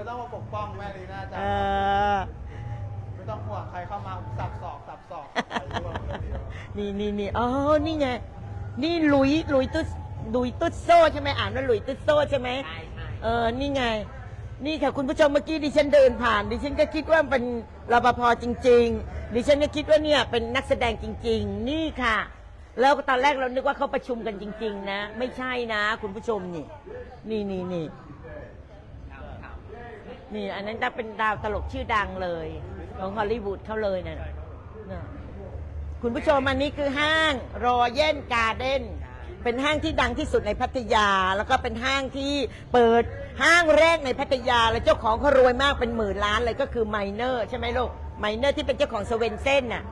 ไม่ต้องมาปกป้องแม่ลีน่าจ้ะเออไม่ต้องห่วงใครเข้ามาสับศอกสับศอกไปร่วมเลยเดียวนี่นี่นี่อ๋อนี่ไง นี่หลุยหลุยตุ๊ดหลุยตุ๊ดโซ่ใช่ไหมอ่านว่าหลุยตุ๊ดโซ่ใช่ไหมใช่ใช่เออนี่ไง นี่ค่ะคุณผู้ชมเมื่อกี้ดิฉันเดินผ่าน ดิฉันก็คิดว่าเป็นรปภจริง ๆ ดิฉันก็คิดว่าเนี่ยเป็นนักแสดงจริง ๆ นี่ค่ะ แล้วตอนแรกเรานึกว่าเขาประชุมกันจริง ๆ นะ ไม่ใช่นะ คุณผู้ชมนี่ นี่นี่นี่ครับครับ นี่ อันนั้นจะเป็นดาวตลกชื่อดังเลย ของฮอลลีวูดเขาเลยนะน่ะคุณผู้ชมอันนี้คือห้างรอเย่นการ์เด้นเป็นห้างที่ดังที่สุดในพัทยา แล้วก็เป็นห้างที่เปิดห้างแรกในพัทยา และเจ้าของเขารวยมากเป็นหมื่นล้านเลยก็คือไมเนอร์ใช่ไหมลูกไมเนอร์ที่เป็นเจ้าของสเวนเซ่นน่ะ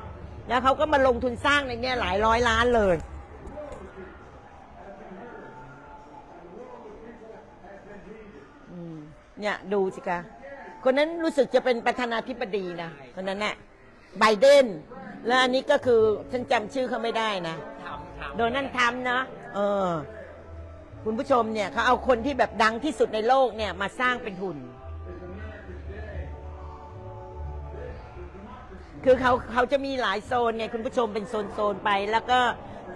แล้วเขาก็มาลงทุนสร้างในเนี้ยหลายร้อยล้านเลย เนี่ยดูสิคะคนนั้นรู้สึกจะเป็นประธานาธิบดีนะคนนั้นน่ะไบเดน แล้วอันนี้ก็คือฉันจำชื่อเขาไม่ได้นะโดนัลด์ทรัมเนาะเออ คุณผู้ชมเนี่ยเขาเอาคนที่แบบดังที่สุดในโลกเนี่ยมาสร้างเป็นหุ่น คือเขาเขาจะมีหลายโซนเนี่ยคุณผู้ชมเป็นโซนโซนๆไป แล้วก็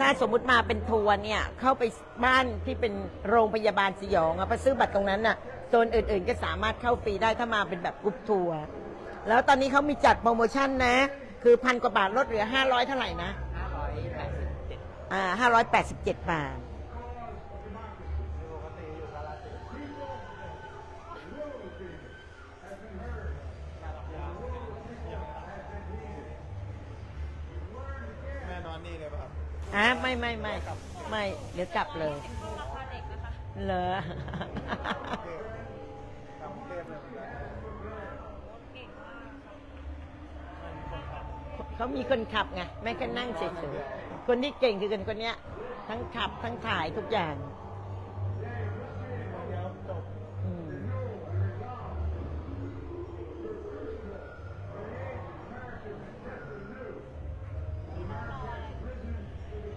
ถ้าสมมุติมาเป็นทัวร์เนี่ย เข้าไปบ้านที่เป็นโรงพยาบาลสยองอะไปซื้อบัตรตรงนั้นน่ะ โซนอื่นๆ ก็สามารถเข้าฟรีได้ถ้ามาเป็นแบบกรุ๊ปทัวร์แล้วตอนนี้เขามีจัดโปรโมชั่นนะ คือพันกว่าบาทลดเหลือ 500 เท่าไหร่นะห้าร้อยแปดสิบเจ็ดอ่าห้าร้อยแปดสิบเจ็ดบาทปกติอยู่กาลสินธุ์แม่นอนนี่เลยป่ะครับอะไม่ไม่ไม่ไม่เดี๋ยวกลับเลยเหรอ กรุงเทพเลยเหมือนกัน เขามีคนขับไงไม่แค่นั่งเฉยๆคนที่เก่งคือคนคนนี้ทั้งขับทั้งถ่ายทุกอย่าง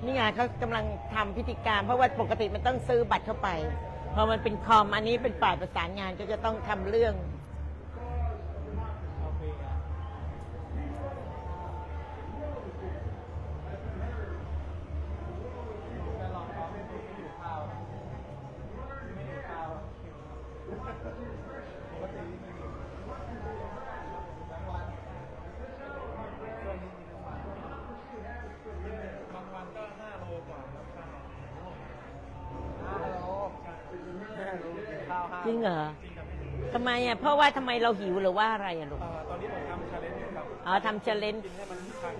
นี่ไงเขากำลังทำพิธีการ เพราะว่าปกติมันต้องซื้อบัตรเข้าไป พอมันเป็นคอมอันนี้เป็นฝ่ายประสานงานก็จะต้องทำเรื่อง เอาฟรีอะแม่ลองเขาไม่อยู่ข้าวไม่อยู่ข้าวปกตินี่ไม่อยู่ทั้งวันช่วงนี้มีทั้งวันบางวันก็ห้าโลกว่าครับข้าวห้าโลแม่รู้กินข้าวห้า จริงเหรอจริงครับไม่รู้ทำไมอะเพราะว่าทำไมเราหิวหรือว่าอะไรอะลูก เอ่อตอนนี้ผมทำชาเลนจ์อยู่ครับอ๋อทำ challenge กินให้มันพัง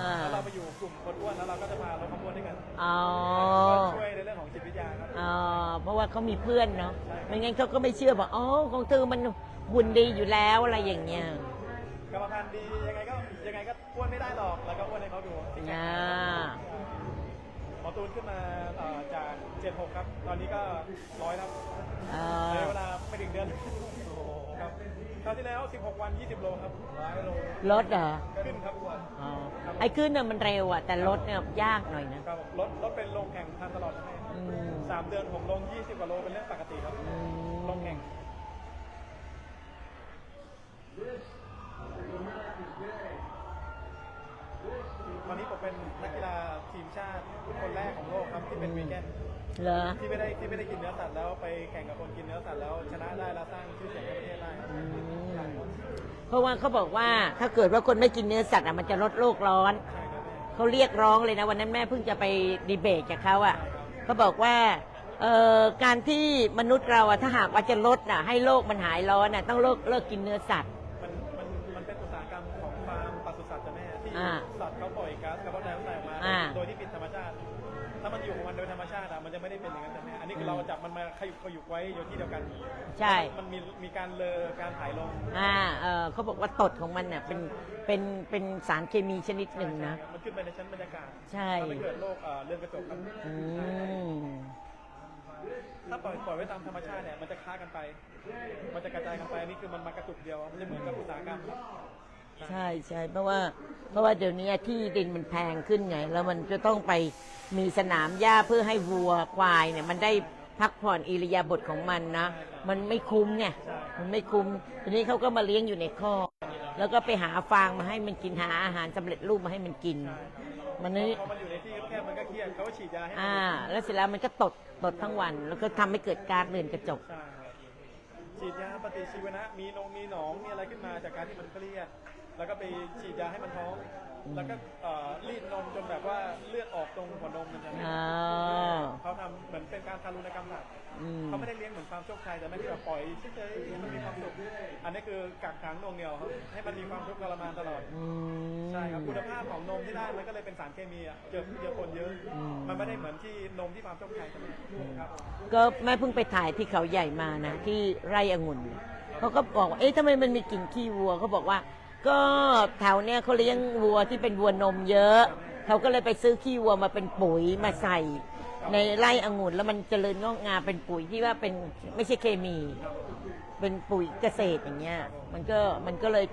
อ่า แล้วเราไปอยู่กลุ่มคนอ้วนแล้วเราก็จะมาลดความอ้วนด้วยกันอ๋อ ก็ช่วยในเรื่องของจิตวิทยาครับ อ๋อเพราะว่าเขามีเพื่อนเนาะใช่ครับไม่งั้นเขาก็ไม่เชื่อบอกอ๋อของเธอมันหุ่นดีอยู่แล้วอะไรอย่างเงี้ยกรรมพันธุ์ดียังไงก็ยังไงก็อ้วนไม่ได้หรอก แล้วก็อ้วนให้เขาดูอ่าหมอ ตูนขึ้นมาเอ่อจาก 76 ครับ ตอนนี้ก็ร้อยแล้วเอในอเวลาไม่ถึงเดือนโอ้โหครับคราวที่แล้ว 16 วัน 20 โลครับร้อยโลรถเหรอขึ้นครับอ้วนอ๋อไอ้ขึ้นเนี่ยมันเร็วอะ แต่รถเนี่ยยากหน่อยนะ ครับผมรถรถเป็นลงแข่งทำตลอดนะแม่อืม สามเดือนผมลง 20 กว่าโลเป็นเรื่องปกติครับ อืม เหรอที่ไม่ได้ที่ไม่ได้กินเนื้อสัตว์แล้วไปแข่งกับคนกินเนื้อสัตว์แล้วชนะได้แล้วสร้างชื่อเสียงให้ประเทศได้ครับอืมใช่ครับเพราะว่าเขาบอกว่าถ้าเกิดว่าคนไม่กินเนื้อสัตว์อะมันจะลดโลกร้อน ใช่ครับแม่เขาเรียกร้องเลยนะ วันนั้นแม่เพิ่งจะไปดีเบตกับเขาอะเขาบอกว่าเอ่อการที่มนุษย์เราอะถ้าหากว่าจะลดน่ะ ให้โลกมันหายร้อนน่ะต้องเลิกเลิกกินเนื้อสัตว์ มันมันมันเป็นอุตสาหกรรมของฟาร์มปศุสัตว์จ้ะแม่ที่อ่าสัตว์เขาปล่อยก๊าซคาร์บอนไดออกไซด์ออกมาอ่า โดยที่ผิดธรรมชาติ ถ้ามันอยู่ของมันโดยธรรมชาติอะมันจะไม่ได้เป็นอย่างนั้นจ้ะแม่อันนี้คือเราจับมันมาขยุกขยุกไว้อยู่ที่เดียวกันใช่ มันมีมีการเลอการถ่ายลงอ่าเออเขาบอกว่าตดของมันเนี่ยเป็นเป็นเป็นสารเคมีชนิดหนึ่งนะ มันขึ้นไปในชั้นบรรยากาศใช่ทำให้เกิดโรคเอ่อเรือนกระจกครับอืมถ้าปล่อยปล่อยไว้ตามธรรมชาติเนี่ยมันจะค้ากันไป มันจะกระจายกันไปอันนี่คือมันมากระจุกเดียวมันจะเหมือนกับอุตสาหกรรม ใช่ใช่เพราะว่าเพราะว่าเดี๋ยวนี้ที่ดินมันแพงขึ้นไง แล้วมันจะต้องไปมีสนามหญ้าเพื่อให้วัวควายเนี่ย มันได้พักผ่อนอิริยาบถของมันนะ มันไม่คุ้มไงมันไม่คุ้มทีนี้เขาก็มาเลี้ยงอยู่ในคอกแล้วก็ไปหาฟางมาให้มันกินหาอาหารสำเร็จรูปมาให้มันกิน มันนี่พอมันอยู่ในที่แคบๆมันก็เครียดเขาก็ฉีดยาให้มันอ่า แล้วเสร็จแล้วมันก็ตดตดทั้งวัน แล้วก็ทำให้เกิดการเรือนกระจกใช่ครับฉีดยาปฏิชีวนะมีนงมีหนองมีอะไรขึ้นมาจากการที่มันเครียด แล้วก็ไปฉีดยาให้มันท้อง แล้วก็เอ่อรีดนมจนแบบว่าเลือดออกตรงหัวนมมันจะไม่อ่า เขาทำเหมือนเป็นการทารุณกรรมสัตว์ อืม เขาไม่ได้เลี้ยงเหมือนฟาร์มโชคชัยแต่ไม่ได้แบบปล่อยเฉยๆให้มันมีความสุขอันนี้คือกักขังหน่วงเหนียวครับให้มันมีความทุกข์ทรมานตลอดอืมใช่ครับคุณภาพของนมที่ได้มันก็เลยเป็นสารเคมีอะเจอเจอคนเยอะ อืม มันไม่ได้เหมือนที่นมที่ฟาร์มโชคชัยครับก็แม่เพิ่งไปถ่ายที่เขาใหญ่มานะ ที่ไร่องุ่นเขาก็บอกว่าเอ๊ะทำไมมันมีกลิ่นขี้วัวเขาบอกว่า ก็แถวเนี้ยเขาเลี้ยงวัวที่เป็นวัวนมเยอะ เขาก็เลยไปซื้อขี้วัวมาเป็นปุ๋ยมาใส่ ในไร่องุ่นแล้วมันเจริญงอกงามเป็นปุ๋ยที่ว่าเป็นไม่ใช่เคมี เป็นปุ๋ยเกษตรอย่างเงี้ย มันก็มันก็เลย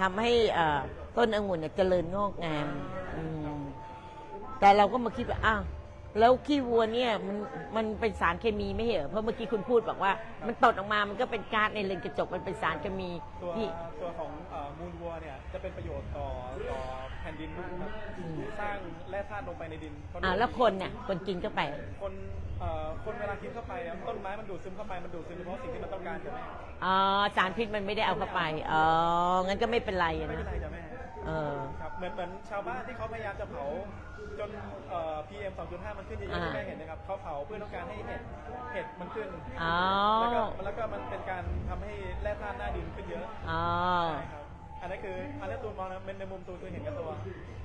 ทำให้อ่อต้นองุ่นเนี่ยเจริญงอกงามอืมแต่เราก็มาคิดว่าอ้าว แล้วขี้วัวเนี่ยมันมันเป็นสารเคมีไม่ใช่เหรอเพราะเมื่อกี้คุณพูดบอกว่า มันตดออกมามันก็เป็นก๊าซในเรือนกระจกมันเป็นสารเคมีตัวที่ ตัวของเอ่อมูลวัวเนี่ยจะเป็นประโยชน์ต่อต่อแผ่นดินมากครับอืมสร้างแร่ธาตุลงไปในดินเพราะอ่าแล้วคนเนี่ยคนกินเข้าไป คนเอ่อคนเวลากินเข้าไปอะต้นไม้มันดูดซึมเข้าไป มันดูดซึมเฉพาะสิ่งที่มันต้องการใช่ไหมอ๋อ สารพิษมันไม่ได้เอาเข้าไป อ๋อ งั้นก็ไม่เป็นไรอะไม่เป็นนะไรจ้ะแม่ เออ ครับเหมือนเหมือนชาวบ้านที่เขาพยายามจะเผาจนเอ่อ PM 2.5 มันขึ้นเยอะๆอ่าที่แม่เห็นนะครับเขาเผาเพื่อต้องการให้เห็ดเห็ดมันขึ้นอ๋อ แล้วก็แล้วก็มันเป็นการทำให้แร่ธาตุหน้าดินขึ้นเยอะอ๋อ ใช่ครับอันนั้นคืออันนี้ตูนมองนะในมุมตูนคือเห็นกับตัว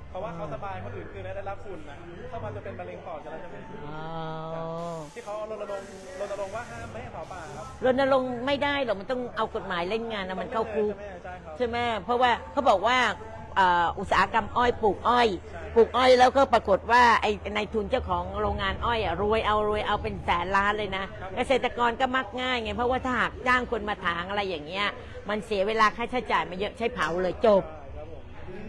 เพราะว่าเขาสบายคนอื่นคือได้รับฝุ่นนะเข้ามาจะเป็นมะเร็งปอดจะแล้วใช่ไหมอ๋อ ที่เขารณรงค์รณรงค์ว่าห้ามไม่ให้เผาป่าครับรณรงค์ไม่ได้หรอกมันต้องเอากฎหมายเล่นงานนะมันเข้าคุก ใช่ไหมใช่ครับ ใช่ไหมเพราะว่าเขาบอกว่า เอ่ออุตสาหกรรมอ้อยปลูกอ้อยปลูกอ้อยแล้วก็ปรากฏว่าไอ้ในทุนเจ้าของโรงงานอ้อยอะรวยเอารวยเอาเป็นแสนล้านเลยนะ เกษตรกรก็มักง่ายไงเพราะว่าถ้าหากจ้างคนมาถางอะไรอย่างเงี้ยมันเสียเวลาค่าใช้จ่ายมาเยอะใช้เผาเลยจบ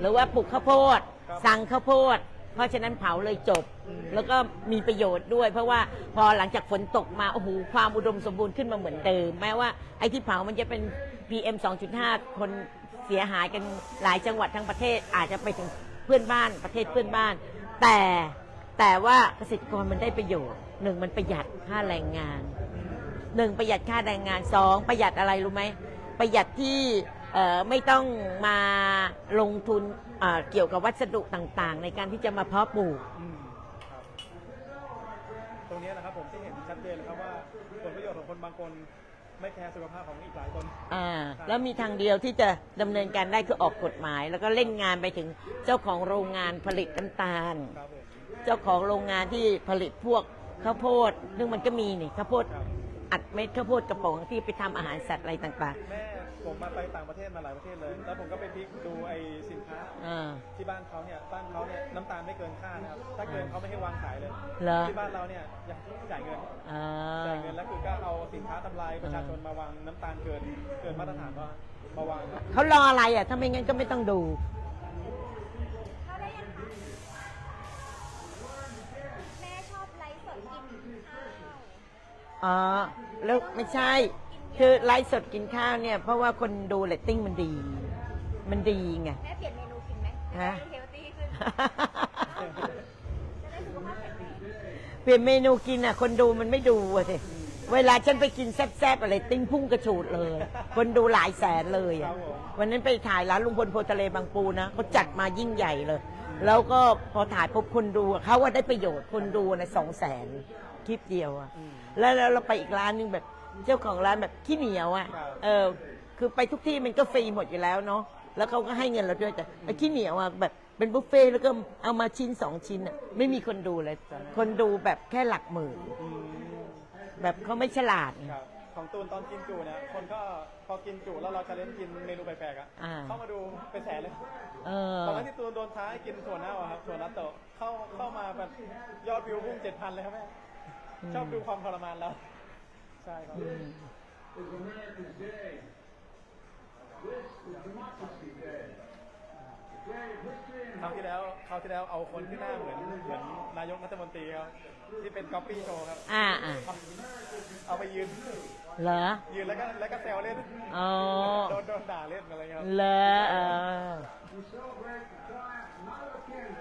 หรือว่าปลูกข้าวโพด สั่งข้าวโพด เพราะฉะนั้นเผาเลยจบ แล้วก็มีประโยชน์ด้วย เพราะว่าพอหลังจากฝนตกมาโอ้โหความอุดมสมบูรณ์ขึ้นมาเหมือนเดิมแม้ว่าไอ้ที่เผามันจะเป็น PM 2.5 คน สียหายกันหลายจังหวัดทั้งประเทศอาจจะไปถึงเพื่อนบ้านประเทศเพื่อนบ้าน แต่แต่ว่าเกษตรกรมันได้ประโยชน์หนึ่งมันประหยัดค่าแรงงานหนึ่งประหยัดค่าแรงงานสองประหยัดอะไรรู้ไหมประหยัดที่ไม่ต้องมาลงทุนเเกี่ยวกับวัสดุต่างๆ ในการที่จะมาเพาะปลูกตรงนี้นะครับผมที่เห็นชัดเจนเลยครับว่าผลประโยชน์ของคนบางคน ไม่แคร์สุขภาพของอีกหลายคน อ่าแล้วมีทางเดียวที่จะดำเนินการได้คือออกกฎหมาย แล้วก็เล่นงานไปถึงเจ้าของโรงงานผลิตน้ำตาล ครับผมเจ้าของโรงงานที่ผลิตพวกข้าวโพดซึ่งมันก็มีนี่ข้าวโพดครับ อัดเม็ดข้าวโพดกระป๋องที่ไปทำอาหารสัตว์อะไรต่างแม่ผมมาไปต่างประเทศมาหลายประเทศเลย แล้วผมก็ไปพลิกดูไอ้สินค้า ๆอ่า ที่บ้านเขาเนี่ยบ้านเขาเนี่ยน้ำตาลไม่เกินค่านะครับ ถ้าเกินเขาไม่ให้วางขายเลย เหรอ ที่บ้านเราเนี่ยอยากจ่ายเงิน ค้าทำลายประชาชนมาวางน้ำตาลเกินเกินมาตรฐานว่ามาวางเขารออะไรอะ ถ้าไม่งั้นก็ไม่ต้องดูแม่ชอบไลฟ์สดกินข้าวอ๋อ แล้วไม่ใช่ คือไลฟ์สดกินข้าวเนี่ย เพราะว่าคนดูเรตติ้งมันดี มันดีไง แม่เปลี่ยนเมนูกินไหมจะฮะได้เฮลตี้ขึ้นจะได้สุขภาพแข็งแรงเปลี่ยนเมนูกินอะ คนดูมันไม่ดูอะสิ เวลาฉันไปกินแซ่บๆอะไรติ้งพุ่งกระฉูดเลย คนดูหลายแสนเลยอะวันนั้นไปถ่ายร้านลุงพลโพทะเลบางปูนะเขาจัดมายิ่งใหญ่เลย แล้วก็พอถ่ายพบคนดูอะเขาว่าได้ประโยชน์คนดูนะสองแสนคลิปเดียวอะแล้วแล้วเราไปอีกร้านหนึงแบบเจ้าของร้านแบบขี้เหนียวอะเออคือไปทุกที่มันก็ฟรีหมดอยู่แล้วเนาะแล้วเขาก็ให้เงินเราด้วยแต่ไอ้ขี้เหนียวอะแบบเป็นบุฟเฟ่ต์แล้วก็เอามาชิ้นสองชิ้นอะไม่มีคนดูเลย คนดูแบบแค่หลักหมื่นอืม แบบเขาไม่ฉลาดไง ครับของตูนตอนกินจุเนี่ยคนก็พอกินจุแล้วเราจะเล่นกินเมนูแปลกๆอะอ่า เข้ามาดูเป็นแสนเลยเออ ตอนนั้นที่ตูนโดนท้าให้กินถั่วเน่าอะครับถั่วนัตโตะเข้าเข้ามาแบบยอดวิวพุ่งเจ็ดพันเลยครับแม่ชอบดูความทรมานแล้วใช่ครับ อืม คราวที่แล้วคราวที่แล้วเอาคนที่หน้าเหมือนเหมือนนายกรัฐมนตรีครับที่เป็นก๊อปปี้โชว์ครับ อ่าอ่าเอาเอาไปยืนเหรอยืนแล้วก็แล้วก็แซวเล่นอ๋อโดนโดนด่าเล่นอะไรครับเหรอเออ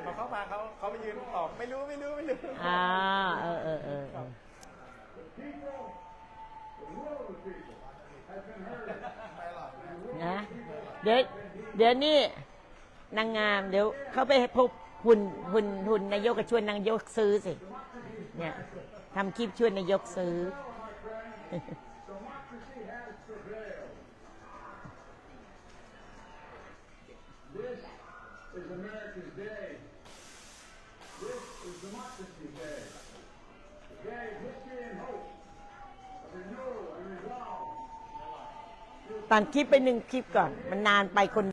พอเข้ามาเขาเขาไปยืนตอบไม่รู้ไม่รู้ไม่รู้อ่าเออเออเออเออนะเดี๋ยวเดี๋ยวนี่ นางงามเดี๋ยวเขาไปพบหุ่นหุ่นหุ่นนายกกับชวนนายกซื้อสิเนี่ยทำคลิปชวนนายกซื้อ is America's day. This is Democracy Day. A day of history and hope, of renewal and resolve. ตัดคลิปไปหนึ่งคลิปก่อน มันนานไปคน